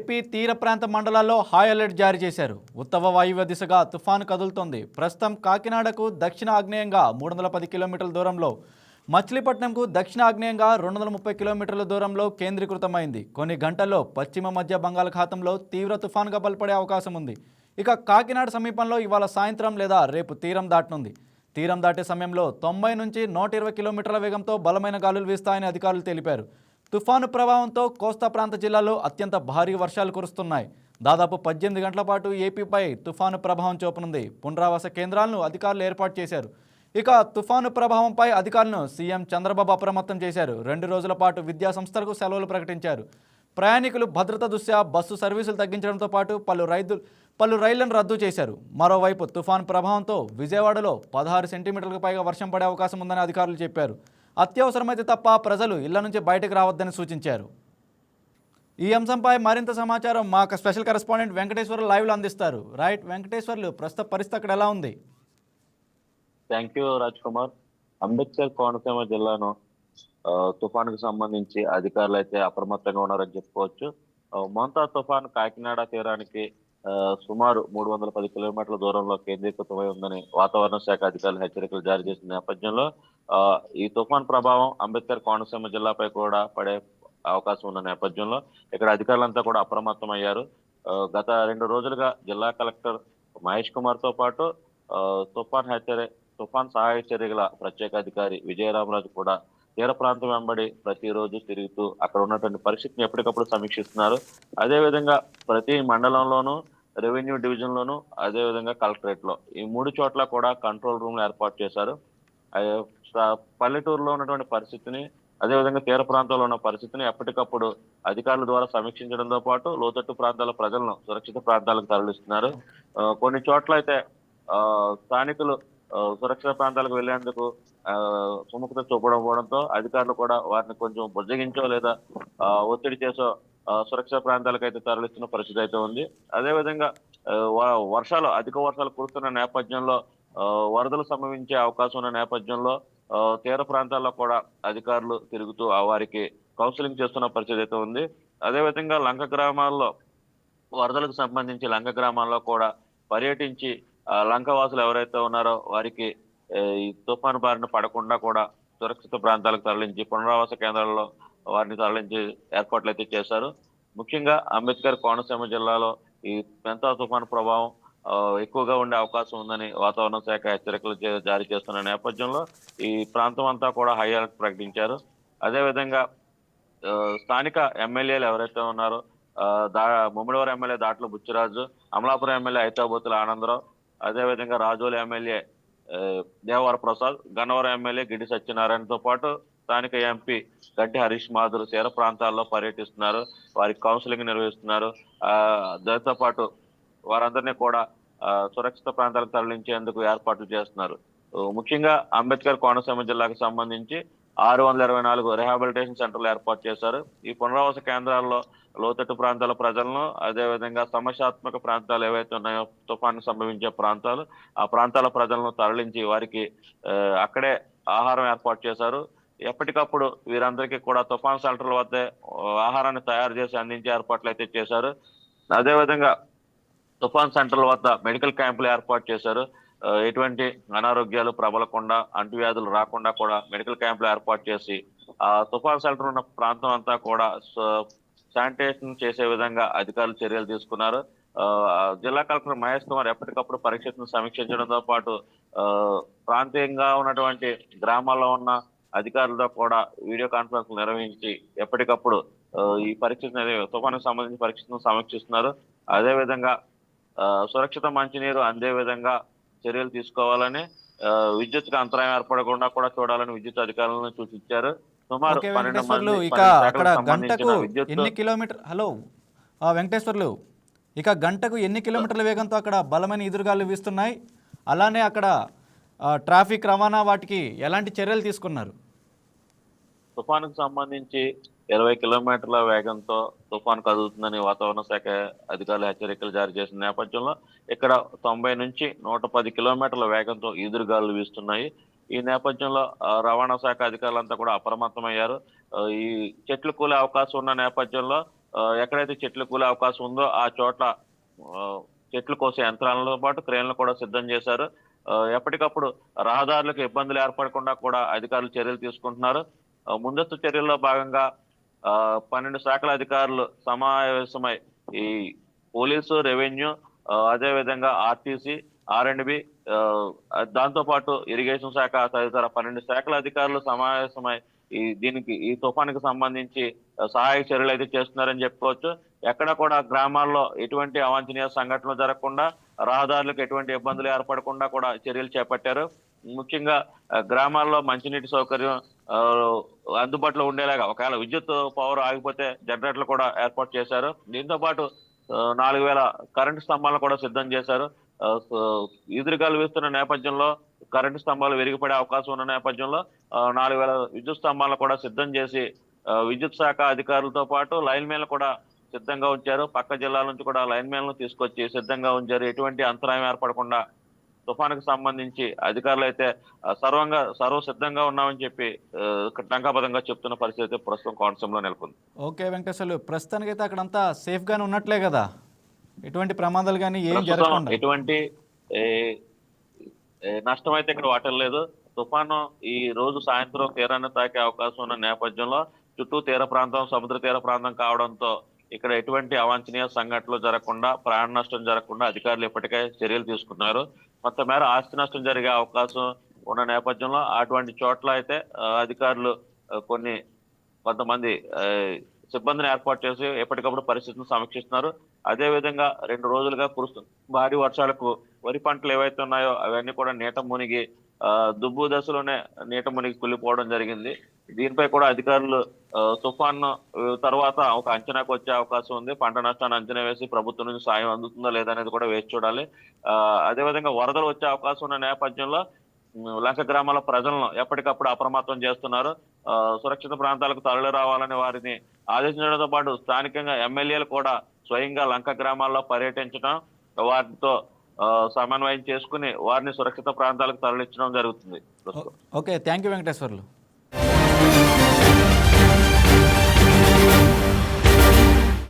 AP తీర ప్రాంత మండలాల్లో హై అలర్ట్ జారీ చేశారు. ఉత్తవ వాయువ్య దిశగా తుఫాను కదులుతోంది. ప్రస్తుతం కాకినాడకు దక్షిణ ఆగ్నేయంగా మూడు వందల పది కిలోమీటర్ల దూరంలో మచిలీపట్నంకు దక్షిణ ఆగ్నేయంగా రెండు వందల ముప్పై కిలోమీటర్ల దూరంలో కేంద్రీకృతమైంది. కొన్ని గంటల్లో పశ్చిమ మధ్య బంగాళాఖాతంలో తీవ్ర తుఫానుగా బలపడే అవకాశం ఉంది. ఇక కాకినాడ సమీపంలో ఇవాళ సాయంత్రం లేదా రేపు తీరం దాటనుంది. తీరం దాటే సమయంలో తొంభై నుంచి నూట ఇరవై కిలోమీటర్ల వేగంతో బలమైన గాలులు వీస్తాయని అధికారులు తెలిపారు. తుఫాను ప్రభావంతో కోస్తా ప్రాంత జిల్లాలో అత్యంత భారీ వర్షాలు కురుస్తున్నాయి. దాదాపు పద్దెనిమిది గంటల పాటు ఏపీపై తుఫాను ప్రభావం చూపనుంది. పునరావాస కేంద్రాలను అధికారులు ఏర్పాటు చేశారు. ఇక తుఫాను ప్రభావంపై అధికారులను సీఎం చంద్రబాబు అప్రమత్తం చేశారు. రెండు రోజుల పాటు విద్యా సంస్థలకు సెలవులు ప్రకటించారు. ప్రయాణికులు భద్రత దృష్ట్యా బస్సు సర్వీసులు తగ్గించడంతో పాటు పలు రైతు పలు రైళ్ళను రద్దు చేశారు. మరోవైపు తుఫాన్ ప్రభావంతో విజయవాడలో పదహారు సెంటీమీటర్లకు పైగా వర్షం పడే అవకాశం ఉందని అధికారులు చెప్పారు. అత్యవసరమైతే తప్ప ప్రజలు ఇళ్ళ నుంచి బయటకు రావద్దని సూచించారు. ఈ అంశంపై మరింత సమాచారం మా స్పెషల్ కరెస్పాండెంట్ వెంకటేశ్వర్లు లైవ్లో అందిస్తారు. రైట్ వెంకటేశ్వర్లు ప్రస్తుత పరిస్థితి అక్కడ ఎలా ఉంది? థ్యాంక్ యూ రాజ్ కుమార్ అంబేద్కర్ కోనసీమ జిల్లాను తుఫాన్కు సంబంధించి అధికారులు అయితే అప్రమత్తంగా ఉన్నారని చెప్పుకోవచ్చు. ఆ, మోంతా తుఫాన్ కాకినాడ తీరానికి సుమారు మూడు వందల పది కిలోమీటర్ల దూరంలో కేంద్రీకృతమై ఉందని వాతావరణ శాఖ అధికారులు హెచ్చరికలు జారీ చేసిన నేపథ్యంలో ఆ, ఈ తుఫాన్ ప్రభావం అంబేద్కర్ కోనసీమ జిల్లాపై కూడా పడే అవకాశం ఉన్న నేపథ్యంలో ఇక్కడ అధికారులంతా కూడా అప్రమత్తం అయ్యారు గత రెండు రోజులుగా జిల్లా కలెక్టర్ మహేష్ కుమార్తో పాటు ఆ, తుఫాన్ హెచ్చరి తుఫాన్ సహాయ చర్యల ప్రత్యేక అధికారి విజయరామరాజు కూడా తీర ప్రాంతం వెంబడి ప్రతిరోజు తిరుగుతూ అక్కడ ఉన్నటువంటి పరిస్థితిని ఎప్పటికప్పుడు సమీక్షిస్తున్నారు. అదే విధంగా ప్రతి మండలంలోనూ రెవెన్యూ డివిజన్లోనూ అదేవిధంగా అదే విధంగా ఈ మూడు చోట్ల కూడా కంట్రోల్ రూమ్లు ఏర్పాటు చేశారు. పల్లెటూరులో ఉన్నటువంటి పరిస్థితిని అదే విధంగా తీర ప్రాంతంలో ఉన్న పరిస్థితిని ఎప్పటికప్పుడు అధికారుల ద్వారా సమీక్షించడంతో పాటు లోతట్టు ప్రాంతాల ప్రజలను సురక్షిత ప్రాంతాలకు తరలిస్తున్నారు. కొన్ని చోట్ల అయితే స్థానికులు సురక్షిత ప్రాంతాలకు వెళ్ళేందుకు సుముఖత చూపకపోవడంతో అధికారులు కూడా వారిని కొంచెం బుజ్జగించో లేదా ఒత్తిడి చేసో ఆ, సురక్షిత ప్రాంతాలకు అయితే తరలిస్తున్న పరిస్థితి అయితే ఉంది. అదే విధంగా వర్షాలు అధిక వర్షాలు కురుస్తున్న నేపథ్యంలో ఆ, వరదలు సంభవించే అవకాశం ఉన్న నేపథ్యంలో ఆ, తీర ప్రాంతాల్లో కూడా అధికారులు తిరుగుతూ ఆ వారికి కౌన్సిలింగ్ చేస్తున్న పరిస్థితి అయితే ఉంది. అదే విధంగా లంక గ్రామాల్లో వరదలకు సంబంధించి లంక గ్రామాల్లో కూడా పర్యటించి లంక వాసులు ఎవరైతే ఉన్నారో వారికి ఈ తుఫాను బారిన పడకుండా కూడా సురక్షిత ప్రాంతాలకు తరలించి పునరావాస కేంద్రాల్లో వారిని తరలించి ఏర్పాట్లు అయితే చేశారు. ముఖ్యంగా అంబేద్కర్ కోనసీమ జిల్లాలో ఈ పెంతా తుఫాను ప్రభావం ఎక్కువగా ఉండే అవకాశం ఉందని వాతావరణ శాఖ హెచ్చరికలు జారీ చేస్తున్న నేపథ్యంలో ఈ ప్రాంతం అంతా కూడా హై అలర్ట్ ప్రకటించారు. అదేవిధంగా స్థానిక ఎమ్మెల్యేలు ఎవరైతే ఉన్నారో దా ముమ్మడివారు ఎమ్మెల్యే దాట్ల బుచ్చిరాజు అమలాపురం ఎమ్మెల్యే ఐతాబోతుల ఆనందరావు అదేవిధంగా రాజోలు ఎమ్మెల్యే దేవర ప్రసాద్ గన్నవరం ఎమ్మెల్యే గిడి సత్యనారాయణతో పాటు స్థానిక ఎంపీ గడ్డి హరీష్ మాధురు తీర ప్రాంతాల్లో పర్యటిస్తున్నారు. వారి కౌన్సిలింగ్ నిర్వహిస్తున్నారు. ఆ దాంతో పాటు వారందరినీ కూడా సురక్షిత ప్రాంతాలకు తరలించేందుకు ఏర్పాట్లు చేస్తున్నారు. ముఖ్యంగా అంబేద్కర్ కోనసీమ జిల్లాకు సంబంధించి ఆరు వందల ఇరవై నాలుగు రిహాబిలిటేషన్ సెంటర్లు ఏర్పాటు చేశారు. ఈ పునరావాస కేంద్రాల్లో లోతట్టు ప్రాంతాల ప్రజలను అదే విధంగా సమస్యాత్మక ప్రాంతాలు ఏవైతే ఉన్నాయో తుఫాను సంభవించే ప్రాంతాలు ఆ ప్రాంతాల ప్రజలను తరలించి వారికి అక్కడే ఆహారం ఏర్పాటు చేశారు. ఎప్పటికప్పుడు వీరందరికీ కూడా తుఫాన్ సెంటర్ల వద్దే ఆహారాన్ని తయారు చేసి అందించే ఏర్పాట్లు అయితే చేశారు. అదేవిధంగా తుఫాన్ సెంటర్ల వద్ద మెడికల్ క్యాంపులు ఏర్పాటు చేశారు. ఎటువంటి అనారోగ్యాలు ప్రబలకుండా అంటువ్యాధులు రాకుండా కూడా మెడికల్ క్యాంపులు ఏర్పాటు చేసి ఆ తుఫాన్ సెంటర్ ఉన్న ప్రాంతం అంతా కూడా శానిటేషన్ చేసే విధంగా అధికారులు చర్యలు తీసుకున్నారు. ఆ, జిల్లా కలెక్టర్ మహేష్ కుమార్ ఎప్పటికప్పుడు పరీక్షను సమీక్షించడంతో పాటు ప్రాంతీయంగా ఉన్నటువంటి గ్రామాల్లో ఉన్న అధికారులతో కూడా వీడియో కాన్ఫరెన్స్ నిర్వహించి ఎప్పటికప్పుడు ఈ పరిస్థితిని అదే సంబంధించి పరీక్షను సమీక్షిస్తున్నారు. అదే విధంగా ఆ, సురక్షిత మంచినీరు అందే విధంగా చర్యలు తీసుకోవాలని ఆ, విద్యుత్కు అంతరాయం ఏర్పడకుండా కూడా చూడాలని విద్యుత్ అధికారులను సూచించారు. సుమారు పన్నెండు ఇక అక్కడ గంటకు విద్యుత్ ఎన్ని కిలోమీటర్ హలో ఆ, వెంకటేశ్వర్లు ఇక గంటకు ఎన్ని కిలోమీటర్ల వేగంతో అక్కడ బలమైన ఎదురుగాలు వీస్తున్నాయి? అలానే అక్కడ ట్రాఫిక్ రవాణా వాటికి ఎలాంటి చర్యలు తీసుకున్నారు? తుఫానుకు సంబంధించి ఇరవై కిలోమీటర్ల వేగంతో తుఫాను కదులుతుందని వాతావరణ శాఖ అధికారులు హెచ్చరికలు జారీ చేసిన నేపథ్యంలో ఇక్కడ తొంభై నుంచి నూట పది కిలోమీటర్ల వేగంతో ఈదురుగాలు వీస్తున్నాయి. ఈ నేపథ్యంలో రవాణా శాఖ అధికారులంతా కూడా అప్రమత్తమయ్యారు. ఈ చెట్లు కూలే అవకాశం ఉన్న నేపథ్యంలో ఎక్కడైతే చెట్లు కూలే అవకాశం ఉందో ఆ చోట్ల చెట్లు కోసే యంత్రాలతో పాటు క్రేన్లు కూడా సిద్ధం చేశారు. ఎప్పటికప్పుడు రహదారులకు ఇబ్బందులు ఏర్పడకుండా కూడా అధికారులు చర్యలు తీసుకుంటున్నారు. ముందస్తు చర్యల్లో భాగంగా ఆ, పన్నెండు శాఖల అధికారులు సమావేశమై ఈ పోలీసు రెవెన్యూ అదే విధంగా ఆర్టీసీ ఆర్ అండ్ బి దాంతో పాటు ఇరిగేషన్ శాఖ తదితర పన్నెండు శాఖల అధికారులు సమావేశమై ఈ దీనికి ఈ తుఫానికి సంబంధించి సహాయక చర్యలు అయితే చేస్తున్నారని చెప్పుకోవచ్చు. ఎక్కడ కూడా గ్రామాల్లో ఎటువంటి అవాంఛనీయ సంఘటనలు జరగకుండా రహదారులకు ఎటువంటి ఇబ్బందులు ఏర్పడకుండా కూడా చర్యలు చేపట్టారు. ముఖ్యంగా గ్రామాల్లో మంచినీటి సౌకర్యం అందుబాటులో ఉండేలాగా ఒకవేళ విద్యుత్ పవర్ ఆగిపోతే జనరేటర్లు కూడా ఏర్పాటు చేశారు. దీంతో పాటు నాలుగు వేల కరెంటు స్తంభాలను కూడా సిద్ధం చేశారు. ఆ, సో ఈదురుగాలు నేపథ్యంలో కరెంటు స్తంభాలు విరిగిపడే అవకాశం ఉన్న నేపథ్యంలో నాలుగు వేల విద్యుత్ స్తంభాలను కూడా సిద్ధం చేసి విద్యుత్ శాఖ అధికారులతో పాటు లైన్ మేన్లు కూడా సిద్ధంగా ఉంచారు. పక్క జిల్లాల నుంచి కూడా లైన్ మ్యాన్లు తీసుకొచ్చి సిద్ధంగా ఉంచారు. ఎటువంటి అంతరాయం ఏర్పడకుండా తుఫానుకు సంబంధించి అధికారులు అయితే సర్వంగా సర్వ సిద్ధంగా ఉన్నామని చెప్పి టంకాబద్ధంగా చెప్తున్న పరిస్థితి అయితే ప్రస్తుతం కోనసీమలో నెలకొంది. ఓకే వెంకటేశ్వర్లు. ప్రస్తుతానికైతే అక్కడంతా సేఫ్గానే ఉన్నట్లే కదా? ఎటువంటి ప్రమాదాలు కానీ ఏం జరగకుండా? ఎటువంటి నష్టం అయితే ఇక్కడ వాటలేదు. తుఫాను ఈ రోజు సాయంత్రం తీరాన్ని తాకే అవకాశం ఉన్న నేపథ్యంలో చుట్టూ తీర ప్రాంతం సముద్ర తీర ప్రాంతం కావడంతో ఇక్కడ ఎటువంటి అవాంఛనీయ సంఘటనలు జరగకుండా ప్రాణ నష్టం జరగకుండా అధికారులు ఇప్పటికే చర్యలు తీసుకున్నారు. మొత్తం మేర ఆస్తి నష్టం జరిగే అవకాశం ఉన్న నేపథ్యంలో అటువంటి చోట్ల అయితే అధికారులు కొన్ని కొంతమంది సిబ్బందిని ఏర్పాటు చేసి ఎప్పటికప్పుడు పరిస్థితిని సమీక్షిస్తున్నారు. అదే విధంగా రెండు రోజులుగా కురుస్తున్న భారీ వర్షాలకు వరి పంటలు ఏవైతే ఉన్నాయో అవన్నీ కూడా నీట మునిగి దుబ్బు దశలోనే నీట మునిగి కుళ్ళిపోవడం జరిగింది. దీనిపై కూడా అధికారులు తుఫాన్ తుఫాను తర్వాత ఒక అంచనాకు వచ్చే అవకాశం ఉంది. పంట నష్టాన్ని అంచనా వేసి ప్రభుత్వం నుంచి సాయం అందుతుందా లేదా అనేది కూడా వేచి చూడాలి. అదేవిధంగా అదే విధంగా వరదలు వచ్చే అవకాశం ఉన్న నేపథ్యంలో లంక గ్రామాల ప్రజలను ఎప్పటికప్పుడు అప్రమత్తం చేస్తున్నారు. సురక్షిత ప్రాంతాలకు తరలి రావాలని వారిని ఆదేశించడంతో పాటు స్థానికంగా ఎమ్మెల్యేలు కూడా స్వయంగా లంక గ్రామాల్లో పర్యటించడం వారితో సమన్వయం చేసుకుని వారిని సురక్షిత ప్రాంతాలకు తరలించడం జరుగుతుంది. ఓకే. Thank you Venkateswarlu.